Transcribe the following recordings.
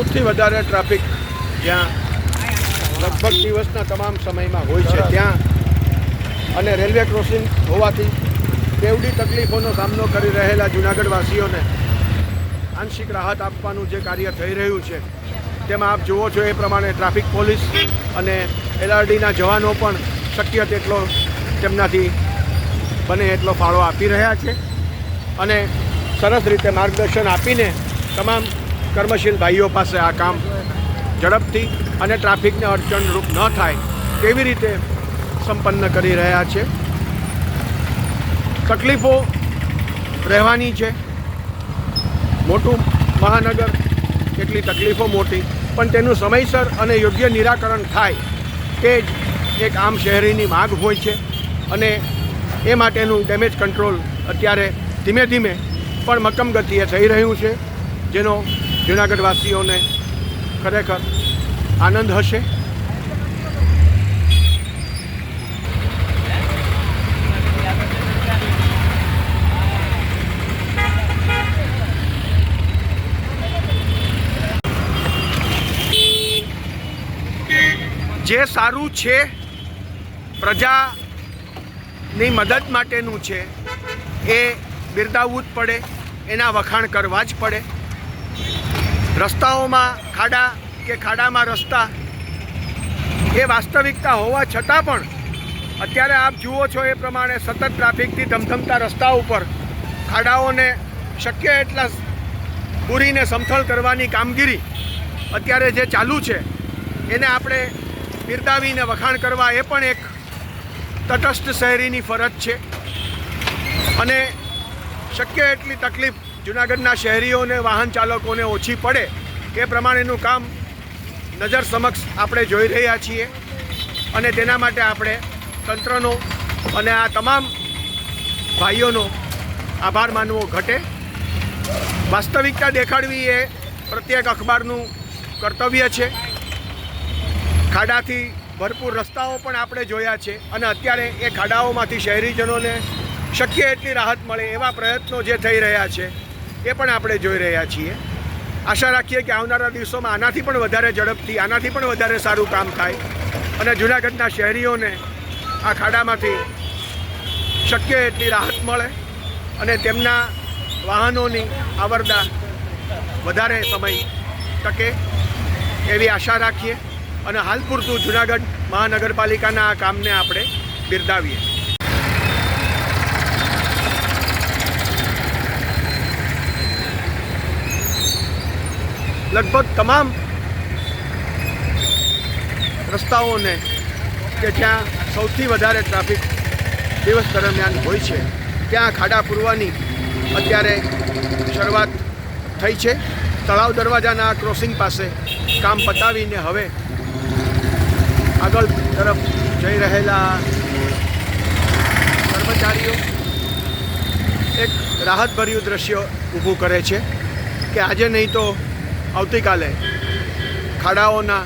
સૌથી વધારે ટ્રાફિક જ્યાં લગભગ દિવસના તમામ સમયમાં હોય છે. ત્યાં અને રેલવે ક્રોસિંગ હોવાથી બેવડી તકલીફોનો સામનો કરી રહેલા જુનાગઢવાસીઓને આંશિક રાહત આપવાનું જે કાર્ય થઈ રહ્યું છે, તેમાં આપ જુઓ છો એ પ્રમાણે ટ્રાફિક પોલીસ અને એલઆરડીના જવાનો પણ શક્ય તેટલો તેમનાથી બને એટલો ફાળો આપી રહ્યા છે. અને સરસ રીતે માર્ગદર્શન આપીને તમામ કર્મશીલ ભાઈઓ પાસે આ કામ ઝડપથી અને ટ્રાફિકને અડચણરૂપ ન થાય કેવી રીતે સંપન્ન કરી રહ્યા છે. તકલીફો રહેવાની છે. મોટું મહાનગર કેટલી તકલીફો મોટી, પણ તેનું સમયસર અને યોગ્ય નિરાકરણ થાય તે જ એક આમ શહેરીની માગ હોય છે અને એ માટેનું ડેમેજ કંટ્રોલ અત્યારે ધીમે ધીમે પણ મક્કમ ગતિએ થઈ રહ્યું છે, જેનો જૂનાગઢવાસીઓને ખરેખર આનંદ હશે? જે સારું છે, પ્રજાની મદદ માટેનું છે, એ બિરદાવવું જ પડે, એના વખાણ કરવા જ પડે. રસ્તાઓમાં ખાડા કે ખાડામાં રસ્તા એ વાસ્તવિકતા હોવા છતાં પણ અત્યારે આપ જુઓ છો એ પ્રમાણે સતત ટ્રાફિકથી ધમધમતા રસ્તા ઉપર ખાડાઓને શક્ય એટલા પૂરીને સમથળ કરવાની કામગીરી અત્યારે જે ચાલુ છે, એને આપણે બિરદાવીને વખાણ કરવા એ પણ એક તટસ્થ શહેરીની ફરજ છે. અને શક્ય એટલી તકલીફ જુનાગઢના શહેરીઓને, વાહન ચાલકોને ઓછી પડે એ પ્રમાણેનું કામ નજર સમક્ષ આપણે જોઈ રહ્યા છીએ. અને તેના માટે આપણે તંત્રનો અને આ તમામ ભાઈઓનો આભાર માનવો ઘટે. વાસ્તવિકતા દેખાડવી એ પ્રત્યેક અખબારનું કર્તવ્ય છે. ખાડાથી ભરપૂર રસ્તાઓ પણ આપણે જોયા છે અને અત્યારે એ ખાડાઓમાંથી શહેરીજનોને શક્ય એટલી રાહત મળે એવા પ્રયત્નો જે થઈ રહ્યા છે. એ પણ આપણે જોઈ રહ્યા છીએ. આશા રાખીએ કે આવનારા દિવસોમાં આનાથી પણ વધારે ઝડપથી, આનાથી પણ વધારે સારું કામ થાય અને જૂનાગઢના શહેરીઓને આ ખાડામાંથી શક્ય એટલી રાહત મળે અને તેમના વાહનોની આવરદા વધારે સમય ટકે એવી આશા રાખીએ અને હાલ પૂરતું જુનાગઢ મહાનગરપાલિકાના આ કામને આપણે બિરદાવીએ. લગભગ તમામ રસ્તાઓને કે જ્યાં સૌથી વધારે ટ્રાફિક દિવસ દરમિયાન હોય છે, ત્યાં ખાડા પૂરવાની અત્યારે શરૂઆત થઈ છે. તળાવ દરવાજાના ક્રોસિંગ પાસે કામ પતાવીને હવે આગળ તરફ જઈ રહેલા કર્મચારીઓ એક રાહતભર્યું દ્રશ્ય ઊભું કરે છે કે આજે નહીં તો આવતીકાલે ખાડાઓના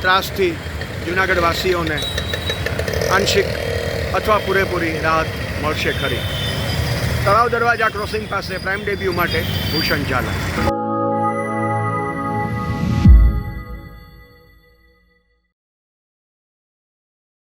ત્રાસથી જૂનાગઢવાસીઓને આંશિક અથવા પૂરેપૂરી રાહત મળશે ખરી. તળાવ દરવાજા ક્રોસિંગ પાસે પ્રાઇમ ડેબ્યુ માટે ભૂષણ ઝાલા.